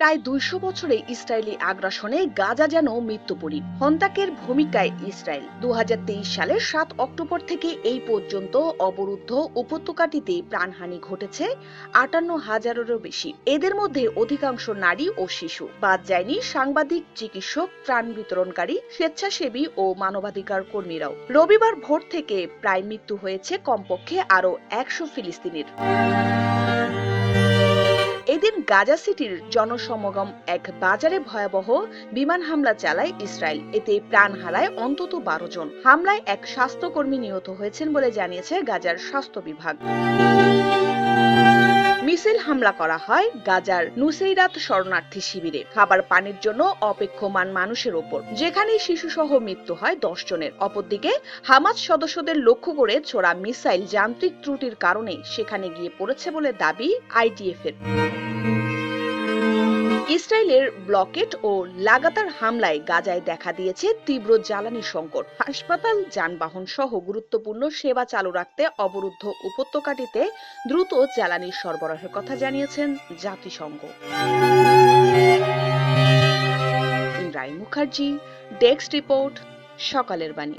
প্রায় দুইশো বছরে ইসরায়েলি আগ্রাসনে গাজা যেন মৃত্যুপরী হন্তাকের ভূমিকায় ইসরায়েল। দু হাজার তেইশ সালের সাত অক্টোবর থেকে এই পর্যন্ত অবরুদ্ধ উপত্যকাটিতে প্রাণহানি ঘটেছে আটান্ন হাজারেরও বেশি। এদের মধ্যে অধিকাংশ নারী ও শিশু। বাদ যায়নি সাংবাদিক, চিকিৎসক, ত্রাণ বিতরণকারী, স্বেচ্ছাসেবী ও মানবাধিকার কর্মীরাও। রবিবার ভোর থেকে প্রায় মৃত্যু হয়েছে কমপক্ষে আরও একশো ফিলিস্তিনির। এদিন গাজা সিটির জনসমাগম এক বাজারে ভয়াবহ বিমান হামলা চালায় ইসরায়েল। এতে প্রাণ হারায় অন্তত বারো জন। হামলায় এক স্বাস্থ্যকর্মী নিহত হয়েছেন বলে জানিয়েছে গাজার স্বাস্থ্য বিভাগ। মিছিল হামলা করা হয় গাজার নুসেইরাত শরণার্থী শিবিরে। খাবার পানির জন্য অপেক্ষমান মানুষের ওপর। যেখানে শিশুসহ মৃত্যু হয় দশ জনের। অপরদিকে হামাজ সদস্যদের লক্ষ্য করে ছোড়া মিসাইল যান্ত্রিক ত্রুটির কারণে সেখানে গিয়ে পড়েছে বলে দাবি আইডিএফ এর ইসরায়েলের ব্লকেট ও লাগাতার হামলায় গাজায় দেখা দিয়েছে তীব্র জ্বালানি সংকট। হাসপাতাল, যানবাহন সহ গুরুত্বপূর্ণ সেবা চালু রাখতে অবরুদ্ধ উপত্যকাটিতে দ্রুত জ্বালানির সরবরাহের কথা জানিয়েছেন জাতিসংঘ। ইমরাই মুখার্জি, ডেস্ক রিপোর্ট, সকালের বাণী।